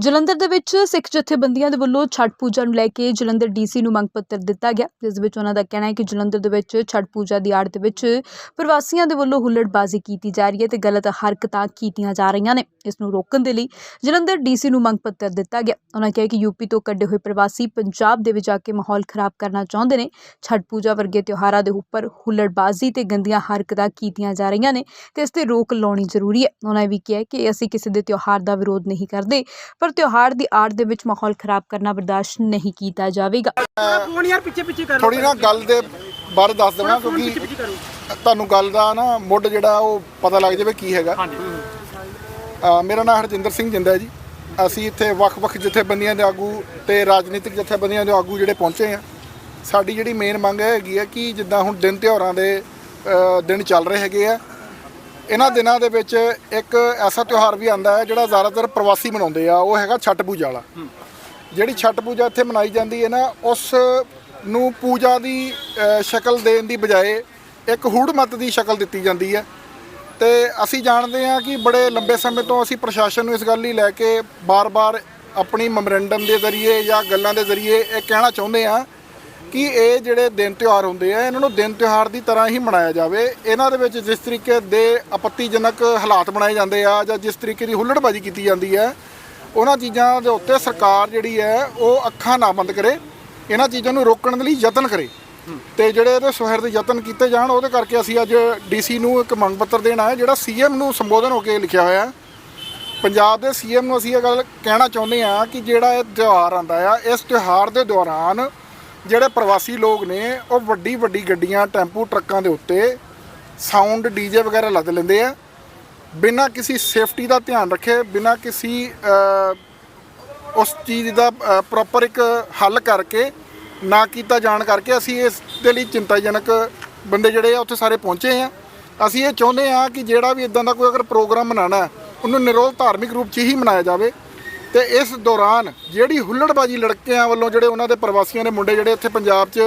ਜਲੰਧਰ ਦੇ ਵਿੱਚ ਸਿੱਖ ਜਥੇਬੰਦੀਆਂ ਦੇ ਵੱਲੋਂ ਛਠ ਪੂਜਾ ਨੂੰ ਲੈ ਕੇ ਜਲੰਧਰ ਡੀਸੀ ਨੂੰ ਮੰਗ ਪੱਤਰ ਦਿੱਤਾ ਗਿਆ, ਜਿਸ ਵਿੱਚ ਉਹਨਾਂ ਦਾ ਕਹਿਣਾ ਹੈ ਕਿ ਜਲੰਧਰ ਦੇ ਵਿੱਚ ਛਠ ਪੂਜਾ ਦੀ ਆੜ ਦੇ ਵਿੱਚ ਪ੍ਰਵਾਸੀਆਂ ਦੇ ਵੱਲੋਂ ਹੁੱਲੜਬਾਜ਼ੀ ਕੀਤੀ ਜਾ ਰਹੀ ਹੈ ਤੇ ਗਲਤ ਹਰਕਤਾਂ ਕੀਤੀਆਂ ਜਾ ਰਹੀਆਂ ਨੇ। ਇਸ ਨੂੰ ਰੋਕਣ ਦੇ ਲਈ ਜਲੰਧਰ ਡੀਸੀ ਨੂੰ ਮੰਗ ਪੱਤਰ ਦਿੱਤਾ ਗਿਆ। ਉਹਨਾਂ ਕਿਹਾ ਕਿ ਯੂਪੀ ਤੋਂ ਕੱਢੇ ਹੋਏ ਪ੍ਰਵਾਸੀ ਪੰਜਾਬ ਦੇ ਵਿੱਚ ਆ ਕੇ ਮਾਹੌਲ ਖਰਾਬ ਕਰਨਾ ਚਾਹੁੰਦੇ ਨੇ। ਛਠ ਪੂਜਾ ਵਰਗੇ ਤਿਉਹਾਰਾਂ ਦੇ ਉੱਪਰ ਹੁੱਲੜਬਾਜ਼ੀ ਤੇ ਗੰਦੀਆਂ ਹਰਕਤਾਂ ਕੀਤੀਆਂ ਜਾ ਰਹੀਆਂ ਨੇ ਤੇ ਇਸ ਤੇ ਰੋਕ ਲਾਉਣੀ ਜ਼ਰੂਰੀ ਹੈ। ਉਹਨਾਂ ਇਹ ਵੀ ਕਿਹਾ ਕਿ ਅਸੀਂ ਕਿਸੇ ਦੇ ਤਿਉਹਾਰ ਦਾ ਵਿਰੋਧ ਨਹੀਂ ਕਰਦੇ, ਪਰ ਤਿਉਹਾਰ ਦੀ ਆੜ ਦੇ ਵਿੱਚ ਮਾਹੌਲ ਖਰਾਬ ਕਰਨਾ ਬਰਦਾਸ਼ਤ ਨਹੀਂ ਕੀਤਾ ਜਾਵੇਗਾ। ਫੋਨ ਯਾਰ ਪਿੱਛੇ ਪਿੱਛੇ ਕਰ। ਥੋੜੀ ਨਾ ਗੱਲ ਦੇ ਬਾਰੇ ਦੱਸ ਦੇਣਾ ਕਿਉਂਕਿ ਤੁਹਾਨੂੰ ਗੱਲ ਦਾ ਨਾ ਮੁੱਢ ਜਿਹੜਾ ਉਹ ਪਤਾ ਲੱਗ ਜਾਵੇ ਕੀ ਹੈਗਾ। ਮੇਰਾ ਨਾਮ ਹਰਜਿੰਦਰ ਸਿੰਘ ਜਿੰਦਾ ਜੀ। ਅਸੀਂ ਇੱਥੇ ਵੱਖ-ਵੱਖ ਜਥੇਬੰਦੀਆਂ ਦੇ ਆਗੂ ਤੇ ਰਾਜਨੀਤਿਕ ਜਥੇਬੰਦੀਆਂ ਦੇ ਆਗੂ ਜਿਹੜੇ ਪਹੁੰਚੇ ਆ। ਸਾਡੀ ਜਿਹੜੀ ਮੇਨ ਮੰਗ ਇਹ ਹੈਗੀ ਹੈ ਕਿ ਜਿੱਦਾਂ ਹੁਣ ਦਿਨ ਤਿਉਹਾਰਾਂ ਦੇ ਦਿਨ ਚੱਲ ਰਹੇ ਹੈਗੇ ਆ ਇਹਨਾਂ ਦਿਨਾਂ ਦੇ ਵਿੱਚ ਇੱਕ ਐਸਾ ਤਿਉਹਾਰ ਵੀ ਆਂਦਾ ਹੈ ਜਿਹੜਾ ਜ਼ਿਆਦਾਤਰ ਪ੍ਰਵਾਸੀ ਮਨਾਉਂਦੇ ਆ ਉਹ ਹੈਗਾ ਛੱਟ ਪੂਜਾ ਵਾਲਾ। ਜਿਹੜੀ ਛੱਟ ਪੂਜਾ ਇੱਥੇ ਮਨਾਈ ਜਾਂਦੀ ਹੈ ਨਾ ਉਸ ਨੂੰ ਪੂਜਾ ਦੀ ਸ਼ਕਲ ਦੇਣ ਦੀ ਬਜਾਏ ਇੱਕ ਹੂੜ ਮਤ ਦੀ ਸ਼ਕਲ ਦਿੱਤੀ ਜਾਂਦੀ ਹੈ। ਤੇ ਅਸੀਂ ਜਾਣਦੇ ਹਾਂ ਕਿ ਬੜੇ ਲੰਬੇ ਸਮੇਂ ਤੋਂ ਅਸੀਂ ਪ੍ਰਸ਼ਾਸਨ ਨੂੰ ਇਸ ਗੱਲ ਲਈ ਲੈ ਕੇ ਬਾਰ-ਬਾਰ ਆਪਣੀ ਮੈਮੋਰੈਂਡਮ ਦੇ ਜ਼ਰੀਏ ਜਾਂ ਗੱਲਾਂ ਦੇ ਜ਼ਰੀਏ ਇਹ ਕਹਿਣਾ ਚਾਹੁੰਦੇ ਹਾਂ ਕਿ ਇਹ ਜਿਹੜੇ ਦਿਨ ਤਿਉਹਾਰ ਹੁੰਦੇ ਆ, ਇਹਨਾਂ ਨੂੰ ਦਿਨ ਤਿਉਹਾਰ ਦੀ ਤਰ੍ਹਾਂ ਹੀ ਮਨਾਇਆ ਜਾਵੇ। ਇਹਨਾਂ ਦੇ ਵਿੱਚ ਜਿਸ ਤਰੀਕੇ ਦੇ ਆਪੱਤੀਜਨਕ ਹਾਲਾਤ ਬਣਾਏ ਜਾਂਦੇ ਆ ਜਾਂ ਜਿਸ ਤਰੀਕੇ ਦੀ ਹੁੱਲੜਬਾਜ਼ੀ ਕੀਤੀ ਜਾਂਦੀ ਹੈ ਉਹਨਾਂ ਚੀਜ਼ਾਂ ਦੇ ਉੱਤੇ ਸਰਕਾਰ ਜਿਹੜੀ ਹੈ, ਉਹ ਅੱਖਾਂ ਨਾ ਬੰਦ ਕਰੇ। ਇਹਨਾਂ ਚੀਜ਼ਾਂ ਨੂੰ ਰੋਕਣ ਦੇ ਲਈ ਯਤਨ ਕਰੇ। ਤੇ ਜਿਹੜੇ ਇਹਦੇ ਸੁਹਿਰਦ ਯਤਨ ਕੀਤੇ ਜਾਣ, ਉਹਦੇ ਕਰਕੇ ਅਸੀਂ ਅੱਜ ਡੀਸੀ ਨੂੰ ਇੱਕ ਮੰਗ ਪੱਤਰ ਦੇਣ ਆਏ, ਜਿਹੜਾ ਸੀਐਮ ਨੂੰ ਸੰਬੋਧਨ ਹੋ ਕੇ ਲਿਖਿਆ ਹੋਇਆ। ਹੈ ਪੰਜਾਬ ਦੇ ਸੀਐਮ ਨੂੰ ਅਸੀਂ ਇਹ ਗੱਲ ਕਹਿਣਾ ਚਾਹੁੰਦੇ ਹਾਂ ਕਿ ਜਿਹੜਾ ਇਹ ਤਿਉਹਾਰ ਆਂਦਾ ਆ, ਇਸ ਤਿਉਹਾਰ ਦੇ ਦੌਰਾਨ ਜਿਹੜੇ ਪ੍ਰਵਾਸੀ ਲੋਕ ਨੇ, ਉਹ ਵੱਡੀ ਵੱਡੀ ਗੱਡੀਆਂ, ਟੈਂਪੂ, ਟਰੱਕਾਂ ਦੇ ਉੱਤੇ ਸਾਊਂਡ ਡੀਜੇ ਵਗੈਰਾ ਲੱਦ ਲੈਂਦੇ ਆ। ਬਿਨਾਂ ਕਿਸੇ ਸੇਫਟੀ ਦਾ ਧਿਆਨ ਰੱਖੇ, ਬਿਨਾਂ ਕਿਸੇ ਉਸ ਚੀਜ਼ ਦਾ ਪ੍ਰੋਪਰ ਇੱਕ ਹੱਲ ਕਰਕੇ, ਨਾ ਕੀਤਾ ਜਾਣ ਕਰਕੇ ਅਸੀਂ ਇਸ ਦੇ ਲਈ ਚਿੰਤਾਜਨਕ ਬੰਦੇ ਜਿਹੜੇ ਆ, ਉੱਥੇ ਸਾਰੇ ਪਹੁੰਚੇ ਆ। ਅਸੀਂ ਇਹ ਚਾਹੁੰਦੇ ਆ ਕਿ ਜਿਹੜਾ ਵੀ ਇਦਾਂ ਦਾ ਕੋਈ ਅਗਰ ਪ੍ਰੋਗਰਾਮ ਮਨਾਣਾ ਉਹਨੂੰ ਨਿਰੋਲ ਧਾਰਮਿਕ ਰੂਪ 'ਚ ਹੀ ਮਨਾਇਆ ਜਾਵੇ। ਤੇ ਇਸ ਦੌਰਾਨ ਜਿਹੜੀ ਹੁੱਲੜਬਾਜੀ ਲੜਕਿਆਂ ਵੱਲੋਂ ਜਿਹੜੇ ਉਹਨਾਂ ਦੇ ਪ੍ਰਵਾਸੀਆਂ ਦੇ ਮੁੰਡੇ ਜਿਹੜੇ ਇੱਥੇ ਪੰਜਾਬ 'ਚ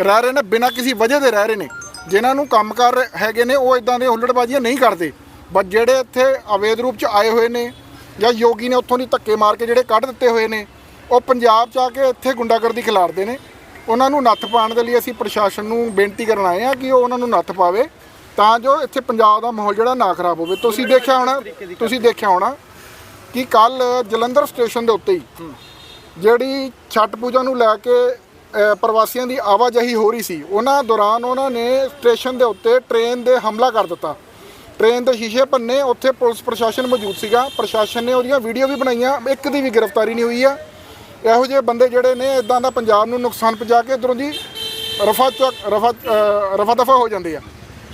ਰਹਿ ਰਹੇ ਨੇ, ਬਿਨਾਂ ਕਿਸੇ ਵਜ੍ਹਾ ਦੇ ਰਹਿ ਰਹੇ ਨੇ, ਜਿਨ੍ਹਾਂ ਨੂੰ ਕੰਮਕਾਰ ਹੈਗੇ ਨੇ, ਉਹ ਇਦਾਂ ਦੇ ਹੁੱਲੜਬਾਜ਼ੀਆਂ ਨਹੀਂ ਕਰਦੇ। ਬਟ ਜਿਹੜੇ ਇੱਥੇ ਅਵੈਧ ਰੂਪ 'ਚ ਆਏ ਹੋਏ ਨੇ ਜਾਂ ਯੋਗੀ ਨੇ ਉੱਥੋਂ ਦੀ ਧੱਕੇ ਮਾਰ ਕੇ ਜਿਹੜੇ ਕੱਢ ਦਿੱਤੇ ਹੋਏ ਨੇ, ਉਹ ਪੰਜਾਬ 'ਚ ਆ ਕੇ ਇੱਥੇ ਗੁੰਡਾਗਰਦੀ ਖਿਲਾਰਦੇ ਨੇ। ਉਹਨਾਂ ਨੂੰ ਨੱਥ ਪਾਉਣ ਦੇ ਲਈ ਅਸੀਂ ਪ੍ਰਸ਼ਾਸਨ ਨੂੰ ਬੇਨਤੀ ਕਰਨ ਆਏ ਆ ਕਿ ਉਹ ਉਹਨਾਂ ਨੂੰ ਨੱਥ ਪਾਵੇ, ਤਾਂ ਜੋ ਇੱਥੇ ਪੰਜਾਬ ਦਾ ਮਾਹੌਲ ਜਿਹੜਾ ਨਾ ਖਰਾਬ ਹੋਵੇ। ਤੁਸੀਂ ਦੇਖਿਆ ਹੋਣਾ, ਤੁਸੀਂ ਦੇਖਿਆ ਹੋਣਾ ਕਿ ਕੱਲ ਜਲੰਧਰ ਸਟੇਸ਼ਨ ਦੇ ਉੱਤੇ ਹੀ ਜਿਹੜੀ ਛੱਟ ਪੂਜਾ ਨੂੰ ਲੈ ਕੇ ਪ੍ਰਵਾਸੀਆਂ ਦੀ ਆਵਾਜਾਈ ਹੋ ਰਹੀ ਸੀ ਉਹਨਾਂ ਦੌਰਾਨ ਉਹਨਾਂ ਨੇ ਸਟੇਸ਼ਨ ਦੇ ਉੱਤੇ ਟ੍ਰੇਨ ਦੇ ਹਮਲਾ ਕਰ ਦਿੱਤਾ। ਟ੍ਰੇਨ ਦੇ ਸ਼ੀਸ਼ੇ ਭੰਨੇ ਉੱਥੇ ਪੁਲਿਸ ਪ੍ਰਸ਼ਾਸਨ ਮੌਜੂਦ ਸੀਗਾ। ਪ੍ਰਸ਼ਾਸਨ ਨੇ ਉਹਦੀਆਂ ਵੀਡੀਓ ਵੀ ਬਣਾਈਆਂ ਇੱਕ ਦੀ ਵੀ ਗ੍ਰਿਫਤਾਰੀ ਨਹੀਂ ਹੋਈ ਆ। ਇਹੋ ਜਿਹੇ ਬੰਦੇ ਜਿਹੜੇ ਨੇ ਇਦਾਂ ਦਾ ਪੰਜਾਬ ਨੂੰ ਨੁਕਸਾਨ ਪਹੁੰਚਾ ਕੇ ਇਧਰੋਂ ਦੀ ਰਫਾ ਚੱਕ ਰਫਾ ਰਫਾ ਦਫਾ ਹੋ ਜਾਂਦੇ ਆ।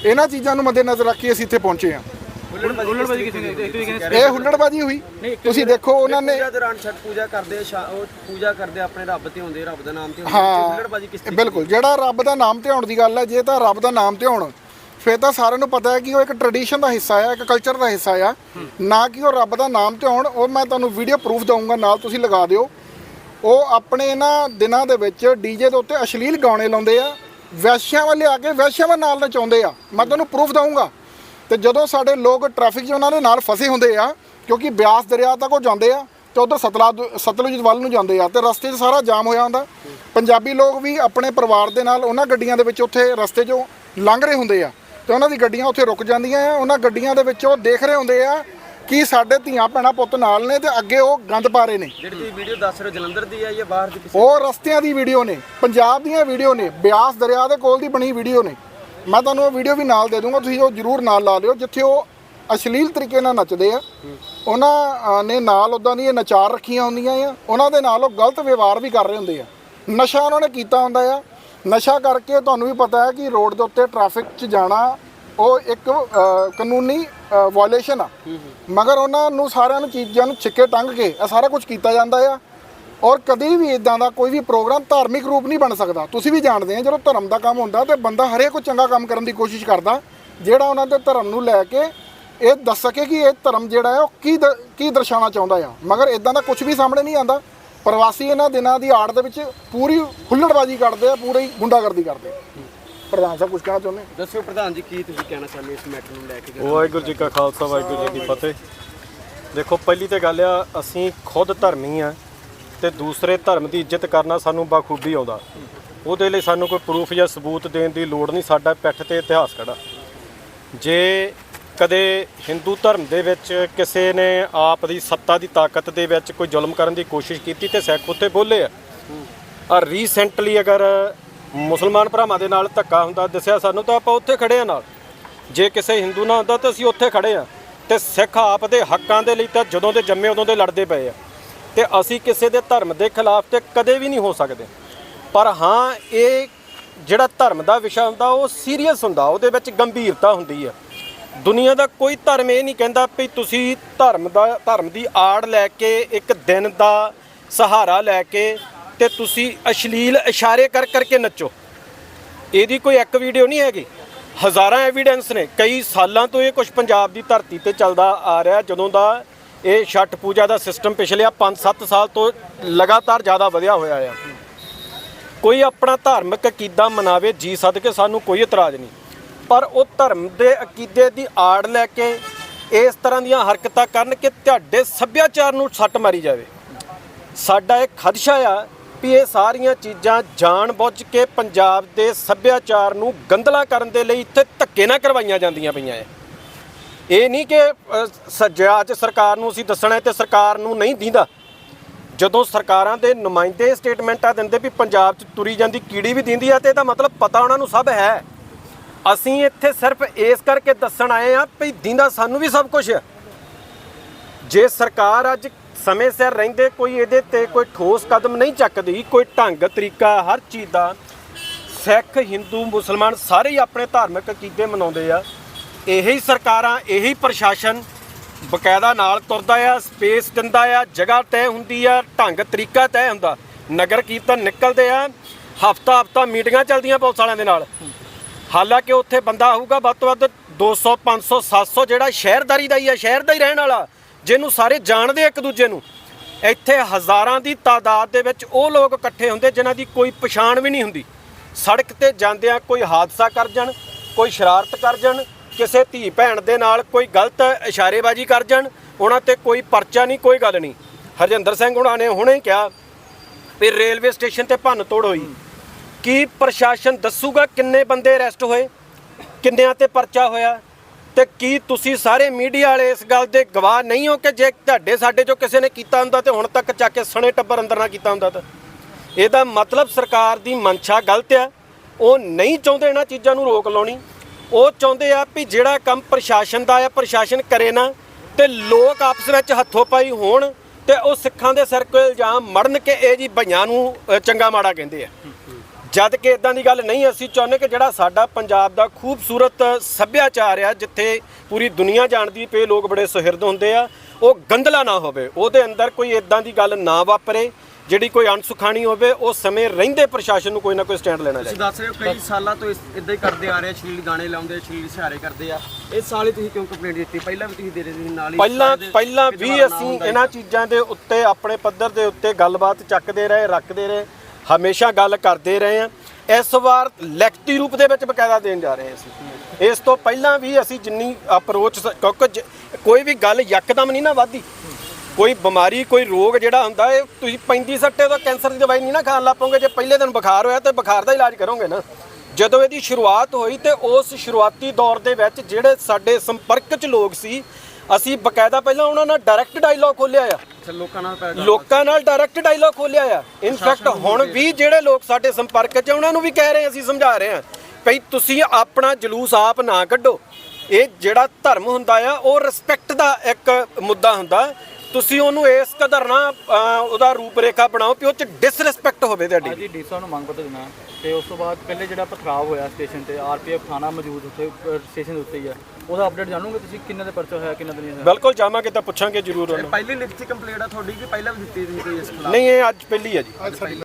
ਇਹਨਾਂ ਚੀਜ਼ਾਂ ਨੂੰ ਮੱਦੇ ਨਜ਼ਰ ਰੱਖ ਕੇ ਅਸੀਂ ਇੱਥੇ ਪਹੁੰਚੇ ਆ ਹੁੱਲੜਬਾਜ਼ੀ ਕਿਸੇ ਨੇ ਇਹ ਹੁੱਲੜਬਾਜੀ ਹੋਈ। ਤੁਸੀਂ ਦੇਖੋ ਉਹਨਾਂ ਨੇ ਪੂਜਾ ਦੌਰਾਨ ਛਠ ਪੂਜਾ ਕਰਦੇ ਆ, ਸ਼ਾ- ਉਹ ਪੂਜਾ ਕਰਦੇ ਆ ਆਪਣੇ ਰੱਬ ਤੇ ਹੁੰਦੇ ਰੱਬ ਦਾ ਨਾਮ ਤੇ ਹੁੰਦੇ ਹਾਂ ਹੁੱਲੜਬਾਜ਼ੀ ਕਿਸ ਤਰੀਕੇ ਬਿਲਕੁਲ। ਜਿਹੜਾ ਰੱਬ ਦਾ ਨਾਮ ਧਿਆਉਣ ਦੀ ਗੱਲ ਹੈ ਜੇ ਤਾਂ ਰੱਬ ਦਾ ਨਾਮ ਧਿਆਉਣ ਫਿਰ ਤਾਂ ਸਾਰਿਆਂ ਨੂੰ ਪਤਾ ਹੈ ਕਿ ਉਹ ਇੱਕ ਟ੍ਰੈਡੀਸ਼ਨ ਦਾ ਹਿੱਸਾ ਹੈ ਇੱਕ ਕਲਚਰ ਦਾ ਹਿੱਸਾ ਆ। ਨਾ ਕਿ ਉਹ ਰੱਬ ਦਾ ਨਾਮ ਧਿਆਉਣ ਉਹ ਮੈਂ ਤੁਹਾਨੂੰ ਵੀਡੀਓ ਪ੍ਰੂਫ ਦਊਂਗਾ ਨਾਲ ਤੁਸੀਂ ਲਗਾ ਦਿਓ। ਉਹ ਆਪਣੇ ਇਹਨਾਂ ਦਿਨਾਂ ਦੇ ਵਿੱਚ ਡੀਜੇ ਦੇ ਉੱਤੇ ਅਸ਼ਲੀਲ ਗਾਣੇ ਲਾਉਂਦੇ ਆ ਵੈਸ਼ਿਆਂ ਵਾਲੇ ਆ ਕੇ ਵੈਸ਼ਿਆਂ ਨਾਲ ਨਚਾਉਂਦੇ ਆ। ਮੈਂ ਤੁਹਾਨੂੰ ਪ੍ਰੂਫ ਦਊਂਗਾ। ਤੇ ਜਦੋਂ ਸਾਡੇ ਲੋਕ ਟ੍ਰੈਫਿਕ 'ਚ ਉਹਨਾਂ ਦੇ ਨਾਲ ਫਸੇ ਹੁੰਦੇ ਆ ਕਿਉਂਕਿ ਬਿਆਸ ਦਰਿਆ ਤੱਕ ਉਹ ਜਾਂਦੇ ਆ ਤੇ ਉਧਰ ਸਤਲੁਜ ਸਤਲੁਜ ਵੱਲ ਨੂੰ ਜਾਂਦੇ ਆ ਤੇ ਰਸਤੇ 'ਚ ਸਾਰਾ ਜਾਮ ਹੋਇਆ ਹੁੰਦਾ। ਪੰਜਾਬੀ ਲੋਕ ਵੀ ਆਪਣੇ ਪਰਿਵਾਰ ਦੇ ਨਾਲ ਉਹਨਾਂ ਗੱਡੀਆਂ ਦੇ ਵਿੱਚ ਉੱਥੇ ਰਸਤੇ 'ਚੋਂ ਲੰਘ ਰਹੇ ਹੁੰਦੇ ਆ ਤੇ ਉਹਨਾਂ ਦੀ ਗੱਡੀਆਂ ਉੱਥੇ ਰੁਕ ਜਾਂਦੀਆਂ ਆ ਉਹਨਾਂ ਗੱਡੀਆਂ ਦੇ ਵਿੱਚ ਉਹ ਦੇਖ ਰਹੇ ਹੁੰਦੇ ਆ ਕਿ ਸਾਡੇ ਧੀਆਂ ਭੈਣਾਂ ਪੁੱਤ ਨਾਲ ਨੇ ਤੇ ਅੱਗੇ ਉਹ ਗੰਦ ਪਾ ਰਹੇ ਨੇ। ਜਿਹੜੀ ਤੁਸੀਂ ਵੀਡੀਓ ਦੱਸ ਰਹੇ ਜਲੰਧਰ ਦੀ ਹੈ ਜਾਂ ਬਾਹਰ ਦੀ ਕਿਸੇ ਉਹ ਰਸਤਿਆਂ ਦੀ ਵੀਡੀਓ ਨੇ ਪੰਜਾਬ ਦੀਆਂ ਵੀਡੀਓ ਨੇ ਬਿਆਸ ਦਰਿਆ ਦੇ ਕੋਲ ਦੀ ਬਣੀ ਵੀਡੀਓ ਨੇ। ਮੈਂ ਤੁਹਾਨੂੰ ਉਹ ਵੀਡੀਓ ਵੀ ਨਾਲ ਦੇ ਦੂੰਗਾ ਤੁਸੀਂ ਉਹ ਜਰੂਰ ਨਾਲ ਲਾ ਲਿਓ ਜਿੱਥੇ ਉਹ ਅਸ਼ਲੀਲ ਤਰੀਕੇ ਨਾਲ ਨੱਚਦੇ ਆ। ਉਹਨਾਂ ਨੇ ਨਾਲ ਉਦਾਂ ਦੀਆਂ ਨਚਾਰ ਰੱਖੀਆਂ ਹੁੰਦੀਆਂ ਆ ਉਹਨਾਂ ਦੇ ਨਾਲ ਉਹ ਗਲਤ ਵਿਵਹਾਰ ਵੀ ਕਰ ਰਹੇ ਹੁੰਦੇ ਆ। ਨਸ਼ਾ ਉਹਨਾਂ ਨੇ ਕੀਤਾ ਹੁੰਦਾ ਆ। ਨਸ਼ਾ ਕਰਕੇ ਤੁਹਾਨੂੰ ਵੀ ਪਤਾ ਹੈ ਕਿ ਰੋਡ ਦੇ ਉੱਤੇ ਟ੍ਰੈਫਿਕ 'ਚ ਜਾਣਾ ਉਹ ਇੱਕ ਕਾਨੂੰਨੀ ਵਾਇਲੇਸ਼ਨ ਆ। ਮਗਰ ਉਹਨਾਂ ਨੂੰ ਸਾਰਿਆਂ ਨੂੰ ਚੀਜ਼ਾਂ ਨੂੰ ਛਿੱਕੇ ਟੰਗ ਕੇ ਇਹ ਸਾਰਾ ਕੁਝ ਕੀਤਾ ਜਾਂਦਾ ਆ। ਔਰ ਕਦੀ ਵੀ ਇਦਾਂ ਦਾ ਕੋਈ ਵੀ ਪ੍ਰੋਗਰਾਮ ਧਾਰਮਿਕ ਰੂਪ ਨਹੀਂ ਬਣ ਸਕਦਾ। ਤੁਸੀਂ ਵੀ ਜਾਣਦੇ ਆ ਜਦੋਂ ਧਰਮ ਦਾ ਕੰਮ ਹੁੰਦਾ ਤੇ ਬੰਦਾ ਹਰੇਕ ਕੋਈ ਚੰਗਾ ਕੰਮ ਕਰਨ ਦੀ ਕੋਸ਼ਿਸ਼ ਕਰਦਾ ਜਿਹੜਾ ਉਹਨਾਂ ਦੇ ਧਰਮ ਨੂੰ ਲੈ ਕੇ ਇਹ ਦੱਸ ਸਕੇ ਕਿ ਇਹ ਧਰਮ ਜਿਹੜਾ ਹੈ ਉਹ ਕੀ ਦ- ਕੀ ਦਰਸਾਉਣਾ ਚਾਹੁੰਦਾ ਆ। ਮਗਰ ਇਦਾਂ ਦਾ ਕੁਝ ਵੀ ਸਾਹਮਣੇ ਨਹੀਂ ਆਂਦਾ ਪ੍ਰਵਾਸੀ ਇਹਨਾਂ ਦਿਨਾਂ ਦੀ ਆੜ ਦੇ ਵਿੱਚ ਪੂਰੀ ਹੁੱਲੜਬਾਜ਼ੀ ਕਰਦੇ ਆ ਪੂਰੀ ਗੁੰਡਾਗਰਦੀ ਕਰਦੇ ਆ। ਪ੍ਰਧਾਨ ਸਾਹਿਬ ਕੁਝ ਕਹਿਣਾ ਚਾਹੁੰਦੇ? ਦੱਸੋ ਪ੍ਰਧਾਨ ਜੀ ਕੀ ਤੁਸੀਂ ਕਹਿਣਾ ਚਾਹੁੰਦੇ ਹੋ ਇਸ ਮੈਟਰ ਨੂੰ ਲੈ ਕੇ? ਵਾਹਿਗੁਰੂ ਜੀ ਕਾ ਖਾਲਸਾ ਵਾਹਿਗੁਰੂ ਜੀ ਕੀ ਫਤਿਹ। ਦੇਖੋ ਪਹਿਲੀ ਤੇ ਗੱਲ ਆ ਅਸੀਂ ਖੁਦ ਧਰਮੀ ਆ। ਤੇ ਦੂਸਰੇ ਧਰਮ ਦੀ ਇੱਜ਼ਤ ਕਰਨਾ ਸਾਨੂੰ ਬਾਖੂਬੀ ਆਉਂਦਾ। ਉਹਦੇ ਲਈ ਸਾਨੂੰ ਕੋਈ ਪ੍ਰੂਫ ਜਾਂ ਸਬੂਤ ਦੇਣ ਦੀ ਲੋੜ ਨਹੀਂ, ਸਾਡਾ ਪਿੱਠ ਤੇ ਇਤਿਹਾਸ ਖੜਾ। ਜੇ ਕਦੇ ਹਿੰਦੂ ਧਰਮ ਦੇ ਵਿੱਚ ਕਿਸੇ ਨੇ ਆਪ ਦੀ ਸੱਤਾ ਦੀ ਤਾਕਤ ਦੇ ਵਿੱਚ ਕੋਈ ਜ਼ੁਲਮ ਕਰਨ ਦੀ ਕੋਸ਼ਿਸ਼ ਕੀਤੀ ਤੇ ਸਿੱਖ ਉੱਤੇ ਬੋਲੇ ਆ। ਆ ਰੀਸੈਂਟਲੀ ਅਗਰ ਮੁਸਲਮਾਨ ਭਰਾਵਾਂ ਦੇ ਨਾਲ ਧੱਕਾ ਹੁੰਦਾ, ਦੱਸਿਆ ਸਾਨੂੰ, ਤਾਂ ਆਪਾਂ ਉੱਥੇ ਖੜੇ ਆ ਨਾਲ। ਜੇ ਕਿਸੇ ਹਿੰਦੂ ਨਾਲ ਹੁੰਦਾ, ਤਾਂ ਅਸੀਂ ਉੱਥੇ ਖੜੇ ਆ। ਤੇ ਸਿੱਖ ਆਪ ਦੇ ਹੱਕਾਂ ਦੇ ਲਈ ਤਾਂ ਜਦੋਂ ਦੇ ਜੰਮੇ ਉਦੋਂ ਦੇ ਲੜਦੇ ਪਏ ਆ। ਤੇ ਅਸੀਂ ਕਿਸੇ ਦੇ ਧਰਮ ਦੇ ਖਿਲਾਫ ਤੇ ਕਦੇ ਵੀ ਨਹੀਂ ਹੋ ਸਕਦੇ। ਪਰ ਹਾਂ, ਇਹ ਜਿਹੜਾ ਧਰਮ ਦਾ ਵਿਸ਼ਾ ਹੁੰਦਾ, ਉਹ ਸੀਰੀਅਸ ਹੁੰਦਾ। ਉਹਦੇ ਵਿੱਚ ਗੰਭੀਰਤਾ ਹੁੰਦੀ ਹੈ। ਦੁਨੀਆ ਦਾ ਕੋਈ ਧਰਮ ਇਹ ਨਹੀਂ ਕਹਿੰਦਾ ਵੀ ਤੁਸੀਂ ਧਰਮ ਦਾ, ਧਰਮ ਦੀ ਆੜ ਲੈ ਕੇ, ਇੱਕ ਦਿਨ ਦਾ ਸਹਾਰਾ ਲੈ ਕੇ ਤੇ ਤੁਸੀਂ ਅਸ਼ਲੀਲ ਇਸ਼ਾਰੇ ਕਰ ਕਰਕੇ ਨੱਚੋ। ਇਹਦੀ ਕੋਈ ਇੱਕ ਵੀਡੀਓ ਨਹੀਂ ਹੈਗੀ। ਹਜ਼ਾਰਾਂ ਐਵੀਡੈਂਸ ਨੇ। ਕਈ ਸਾਲਾਂ ਤੋਂ ਇਹ ਕੁਝ ਪੰਜਾਬ ਦੀ ਧਰਤੀ ਤੇ ਚੱਲਦਾ ਆ ਰਿਹਾ। ਜਦੋਂ ਦਾ ਇਹ ਛਠ ਪੂਜਾ ਦਾ ਸਿਸਟਮ ਪਿਛਲੇ 5-7 ਸਾਲ ਤੋਂ ਲਗਾਤਾਰ ਜ਼ਿਆਦਾ ਵਧਿਆ ਹੋਇਆ ਆ। ਕੋਈ ਆਪਣਾ ਧਾਰਮਿਕ ਅਕੀਦਾ ਮਨਾਵੇ, ਜੀ ਸਦਕੇ ਸਾਨੂੰ ਕੋਈ ਇਤਰਾਜ਼ ਨਹੀਂ। ਪਰ ਉਹ ਧਰਮ ਦੇ ਅਕੀਦੇ ਦੀ ਆੜ ਲੈ ਕੇ ਇਸ ਤਰ੍ਹਾਂ ਦੀਆਂ ਹਰਕਤਾਂ ਕਰਨ ਕਿ ਤੁਹਾਡੇ ਸੱਭਿਆਚਾਰ ਨੂੰ ਸੱਟ ਮਾਰੀ ਜਾਵੇ। ਸਾਡਾ ਇਹ ਖਦਸ਼ਾ ਆ ਵੀ ਇਹ ਸਾਰੀਆਂ ਚੀਜ਼ਾਂ ਜਾਣ ਬੁੱਝ ਕੇ ਪੰਜਾਬ ਦੇ ਸੱਭਿਆਚਾਰ ਨੂੰ ਗੰਦਲਾ ਕਰਨ ਦੇ ਲਈ ਇੱਥੇ ਧੱਕੇ ਨਾ ਕਰਵਾਈਆਂ ਜਾਂਦੀਆਂ ਪਈਆਂ ਐ। ਇਹ ਨਹੀਂ ਕਿ ਅ, ਸੱਜਿਆ ਅੱਜ ਸਰਕਾਰ ਨੂੰ ਅਸੀਂ ਦੱਸਣਾ ਹੈ ਤੇ ਸਰਕਾਰ ਨੂੰ ਨਹੀਂ ਦਿੰਦਾ। ਜਦੋਂ ਸਰਕਾਰਾਂ ਦੇ ਨੁਮਾਇੰਦੇ ਸਟੇਟਮੈਂਟਾਂ ਦਿੰਦੇ ਵੀ ਪੰਜਾਬ 'ਚ ਤੁਰੀ ਜਾਂਦੀ ਕੀੜੀ ਵੀ ਦਿੰਦੀ ਆ ਤੇ ਇਹਦਾ ਮਤਲਬ ਪਤਾ ਉਹਨਾਂ ਨੂੰ ਸਭ ਹੈ। ਅਸੀਂ ਇੱਥੇ ਸਿਰਫ ਇਸ ਕਰਕੇ ਦੱਸਣ ਆਏ ਆ ਵੀ ਦਿੰਦਾ ਸਾਨੂੰ ਵੀ ਸਭ ਕੁਝ ਹੈ ਜੇ ਸਰਕਾਰ ਅੱਜ ਸਮੇਂ ਸਿਰ ਰਹਿੰਦੇ ਕੋਈ ਇਹਦੇ ਤੇ ਕੋਈ ਠੋਸ ਕਦਮ ਨਹੀਂ ਚੱਕਦੀ ਕੋਈ ਢੰਗ ਤਰੀਕਾ ਹਰ ਚੀਜ਼ ਦਾ ਸਿੱਖ ਹਿੰਦੂ ਮੁਸਲਮਾਨ ਸਾਰੇ ਹੀ ਆਪਣੇ ਧਾਰਮਿਕ ਅਕੀਦੇ ਮਨਾਉਂਦੇ ਆ। ਇਹੀ ਸਰਕਾਰਾਂ, ਇਹੀ ਪ੍ਰਸ਼ਾਸਨ ਬਕਾਇਦਾ ਨਾਲ ਤੁਰਦਾ ਆ, ਸਪੇਸ ਦਿੰਦਾ ਆ, ਜਗ੍ਹਾ ਤੈਅ ਹੁੰਦੀ ਆ, ਢੰਗ, ਤਰੀਕਾ ਤੈਅ ਹੁੰਦਾ। ਨਗਰ ਕੀਰਤਨ ਨਿਕਲਦੇ ਆ, ਹਫਤਾ ਹਫਤਾ ਮੀਟਿੰਗਾਂ ਚੱਲਦੀਆਂ ਪੁਲਿਸ ਵਾਲਿਆਂ ਦੇ ਨਾਲ। ਹਾਲਾਂਕਿ ਉੱਥੇ ਬੰਦਾ ਆਊਗਾ ਵੱਧ ਤੋਂ ਵੱਧ 200 500 700 ਜਿਹੜਾ ਸ਼ਹਿਰਦਾਰੀ ਦਾ ਹੀ ਆ, ਸ਼ਹਿਰ ਦਾ ਹੀ ਰਹਿਣ ਵਾਲਾ, ਜਿਹਨੂੰ ਸਾਰੇ ਜਾਣਦੇ ਇੱਕ ਦੂਜੇ ਨੂੰ। ਇੱਥੇ ਹਜ਼ਾਰਾਂ ਦੀ ਤਾਦਾਦ ਦੇ ਵਿੱਚ ਉਹ ਲੋਕ ਇਕੱਠੇ ਹੁੰਦੇ ਜਿਨ੍ਹਾਂ ਦੀ ਕੋਈ ਪਛਾਣ ਵੀ ਨਹੀਂ ਹੁੰਦੀ। ਸੜਕ ਤੇ ਜਾਂਦਿਆਂ ਕੋਈ ਹਾਦਸਾ ਕਰ ਜਾਣ, ਕੋਈ ਸ਼ਰਾਰਤ ਕਰ ਜਾਣ ਕਿਸੇ ਧੀ ਭੈਣ ਦੇ ਨਾਲ ਕੋਈ ਗਲਤ ਇਸ਼ਾਰੇਬਾਜ਼ੀ ਕਰ ਜਾਣ, ਉਹਨਾਂ ਤੇ ਕੋਈ ਪਰਚਾ ਨਹੀਂ, ਕੋਈ ਗੱਲ ਨਹੀਂ। ਹਰਜਿੰਦਰ ਸਿੰਘ ਉਹਨਾਂ ਨੇ ਹੁਣੇ ਕਿਹਾ ਵੀ ਰੇਲਵੇ ਸਟੇਸ਼ਨ ਤੇ ਭੰਨ ਤੋੜ ਹੋਈ। ਕੀ ਪ੍ਰਸ਼ਾਸਨ ਦੱਸੂਗਾ ਕਿੰਨੇ ਬੰਦੇ ਅਰੈਸਟ ਹੋਏ, ਕਿੰਨਿਆਂ ਤੇ ਪਰਚਾ ਹੋਇਆ, ਤੇ ਕੀ ਤੁਸੀਂ ਸਾਰੇ ਮੀਡੀਆ ਵਾਲੇ ਇਸ ਗੱਲ ਦੇ ਗਵਾਹ ਨਹੀਂ ਹੋ ਕਿ ਜੇ ਤੁਹਾਡੇ, ਸਾਡੇ ਚੋਂ ਕਿਸੇ ਨੇ ਕੀਤਾ ਹੁੰਦਾ ਤੇ ਹੁਣ ਤੱਕ ਚੱਕ ਕੇ ਸਣੇ ਟੱਬਰ ਅੰਦਰ ਨਾ ਕੀਤਾ ਹੁੰਦਾ ਤਾਂ? ਇਹਦਾ ਮਤਲਬ ਸਰਕਾਰ ਦੀ ਮਨਸ਼ਾ ਗਲਤ ਆ, ਉਹ ਨਹੀਂ ਚਾਹੁੰਦੇ ਇਹਨਾਂ ਚੀਜ਼ਾਂ ਨੂੰ ਰੋਕ ਲਾਉਣੀ। ਉਹ ਚਾਹੁੰਦੇ ਆ ਵੀ ਜਿਹੜਾ ਕੰਮ ਪ੍ਰਸ਼ਾਸਨ ਦਾ ਆ, ਪ੍ਰਸ਼ਾਸਨ ਕਰੇ ਨਾ ਤੇ ਲੋਕ ਆਪਸ ਵਿੱਚ ਹੱਥੋਂ ਪਾਈ ਹੋਣ ਤੇ ਉਹ ਸਿੱਖਾਂ ਦੇ ਸਿਰ ਕੋਈ ਇਲਜ਼ਾਮ ਮੜਨ ਕਿ ਇਹ ਜੀ ਭਈਆਂ ਨੂੰ ਚੰਗਾ ਮਾੜਾ ਕਹਿੰਦੇ ਆ। ਜਦ ਕਿ ਇਦਾਂ ਦੀ ਗੱਲ ਨਹੀਂ, ਅਸੀਂ ਚਾਹੁੰਦੇ ਕਿ ਜਿਹੜਾ ਸਾਡਾ ਪੰਜਾਬ ਦਾ ਖੂਬਸੂਰਤ ਸੱਭਿਆਚਾਰ ਆ, ਜਿੱਥੇ ਪੂਰੀ ਦੁਨੀਆ ਜਾਣਦੀ ਪਈ ਲੋਕ ਬੜੇ ਸੁਹਿਰਦ ਹੁੰਦੇ ਆ, ਉਹ ਗੰਦਲਾ ਨਾ ਹੋਵੇ। ਉਹਦੇ ਅੰਦਰ ਕੋਈ ਇਦਾਂ ਦੀ ਗੱਲ ਨਾ ਵਾਪਰੇ। ਜਿਹੜੀ ਕੋਈ ਅਣਸੁਖਾਣੀ ਹੋਵੇ ਉਹ ਸਮੇਂ ਰਹਿੰਦੇ ਪ੍ਰਸ਼ਾਸਨ ਨੂੰ ਕੋਈ ਨਾ ਕੋਈ ਸਟੈਂਡ ਲੈਣਾ ਤੁਸੀਂ ਚਾਹੀਦਾ। ਦੱਸ ਰਹੇ ਹੋ ਕਈ ਸਾਲਾਂ ਤੋਂ ਇਦਾਂ ਹੀ ਕਰਦੇ ਆ ਰਹੇ ਅਸ਼ਲੀਲ ਗਾਣੇ ਲਾਉਂਦੇ ਅਸ਼ਲੀਲ ਇਸ਼ਾਰੇ ਕਰਦੇ ਆ। ਇਸ ਸਾਲ ਹੀ ਤੁਸੀਂ ਕਿਉਂ ਕੰਪਲੇਂਟ ਦਿੱਤੀ? ਪਹਿਲਾਂ ਵੀ ਤੁਸੀਂ ਦੇ ਰਹੇ ਸੀ ਨਾਲ ਹੀ ਪਹਿਲਾਂ ਸ਼ਾਇਦ ਪਹਿਲਾਂ ਵੀ ਨਾ ਅਸੀਂ ਹੁੰਦਾ ਇਹਨਾਂ ਚੀਜ਼ਾਂ ਦੇ ਉੱਤੇ ਆਪਣੇ ਪੱਧਰ ਦੇ ਉੱਤੇ ਗੱਲਬਾਤ ਚੱਕਦੇ ਰਹੇ ਰੱਖਦੇ ਰਹੇ ਹਮੇਸ਼ਾ ਗੱਲ ਕਰਦੇ ਰਹੇ ਆ। ਇਸ ਵਾਰ ਲਿਖਤੀ ਰੂਪ ਦੇ ਵਿੱਚ ਬਕਾਇਦਾ ਦੇਣ ਜਾ ਰਹੇ ਹਾਂ ਅਸੀਂ। ਇਸ ਤੋਂ ਪਹਿਲਾਂ ਵੀ ਅਸੀਂ ਜਿੰਨੀ ਅਪਰੋਚ ਕਿਉਂਕਿ ਜ- ਕੋਈ ਵੀ ਗੱਲ ਯਕਦਮ ਨਹੀਂ ਨਾ ਵਧਦੀ। ਕੋਈ ਬਿਮਾਰੀ ਕੋਈ ਰੋਗ ਜਿਹੜਾ ਹੁੰਦਾ ਇਹ ਤੁਸੀਂ 35 ਸੱਟੇ ਤੋਂ ਕੈਂਸਰ ਦੀ ਦਵਾਈ ਨਹੀਂ ਨਾ ਖਾਣ ਲੱਪੋਗੇ ਜੇ ਪਹਿਲੇ ਦਿਨ ਬੁਖਾਰ ਹੋਇਆ ਤੇ ਬੁਖਾਰ ਦਾ ਇਲਾਜ ਕਰੋਗੇ ਨਾ। ਜਦੋਂ ਇਹਦੀ ਸ਼ੁਰੂਆਤ ਹੋਈ ਤੇ ਉਸ ਸ਼ੁਰੂਆਤੀ ਦੌਰ ਦੇ ਵਿੱਚ ਜਿਹੜੇ ਸਾਡੇ ਸੰਪਰਕ 'ਚ ਲੋਕ ਸੀ ਅਸੀਂ ਬਕਾਇਦਾ ਪਹਿਲਾਂ ਉਹਨਾਂ ਨਾਲ ਡਾਇਰੈਕਟ ਡਾਇਲੌਗ ਖੋਲਿਆ ਆ। ਲੋਕਾਂ ਨਾਲ ਲੋਕਾਂ ਨਾਲ ਡਾਇਰੈਕਟ ਡਾਇਲੌਗ ਖੋਲਿਆ ਆ। ਇਨਫੈਕਟ ਹੁਣ ਵੀ ਜਿਹੜੇ ਲੋਕ ਸਾਡੇ ਸੰਪਰਕ 'ਚ ਆ, ਉਹਨਾਂ ਨੂੰ ਵੀ ਕਹਿ ਰਹੇ ਅਸੀਂ ਸਮਝਾ ਰਹੇ ਹਾਂ ਭਈ ਤੁਸੀਂ ਆਪਣਾ ਜਲੂਸ ਆਪ ਨਾ ਕੱਢੋ। ਇਹ ਜਿਹੜਾ ਧਰਮ ਹੁੰਦਾ ਆ ਉਹ ਰਿਸਪੈਕਟ ਦਾ ਇੱਕ ਮੁੱਦਾ ਹੁੰਦਾ। ਤੁਸੀਂ ਉਹਨੂੰ ਇਸ ਕਦਰ ਨਾ ਅਹ, ਉਹਦਾ ਰੂਪ ਰੇਖਾ ਬਣਾਓ ਕਿ ਉਹ 'ਚ ਡਿਸਰੈਸਪੈਕਟ ਹੋਵੇ ਤੁਹਾਡੀ। ਜੀ ਡੀ ਸਾਹਿਬ ਨੂੰ ਮੰਗ ਪੱਤਰ ਦੇਣਾ ਤੇ ਉਸ ਤੋਂ ਬਾਅਦ ਪਹਿਲੇ ਜਿਹੜਾ ਪਥਰਾਵ ਹੋਇਆ ਸਟੇਸ਼ਨ ਤੇ ਆਰਪੀਐਫ ਥਾਣਾ ਮੌਜੂਦ ਉੱਥੇ ਸਟੇਸ਼ਨ ਦੇ ਉੱਤੇ ਹੀ ਆ। ਉਹਦਾ ਅਪਡੇਟ ਜਾਣੋਗੇ ਤੁਸੀਂ ਕਿੰਨੇ ਦੇ ਪਰਚਾ ਹੋਇਆ ਕਿੰਨਾ ਦਾ ਨਹੀਂ ਹੋਇਆ? ਬਿਲਕੁਲ ਜਾਵਾਂਗੇ ਤਾਂ ਪੁੱਛਾਂਗੇ ਜ਼ਰੂਰ ਉਹਨੂੰ। ਪਹਿਲੀ ਲਿਖਤੀ ਕੰਪਲੇਂਟ ਆ ਤੁਹਾਡੀ ਕਿ ਪਹਿਲਾਂ ਵੀ ਦਿੱਤੀ ਤੁਸੀਂ ਕੋਈ ਇਸ ਖਿਲਾਫ? ਨਹੀਂ ਇਹ ਅੱਜ ਪਹਿਲੀ ਹੈ ਜੀ।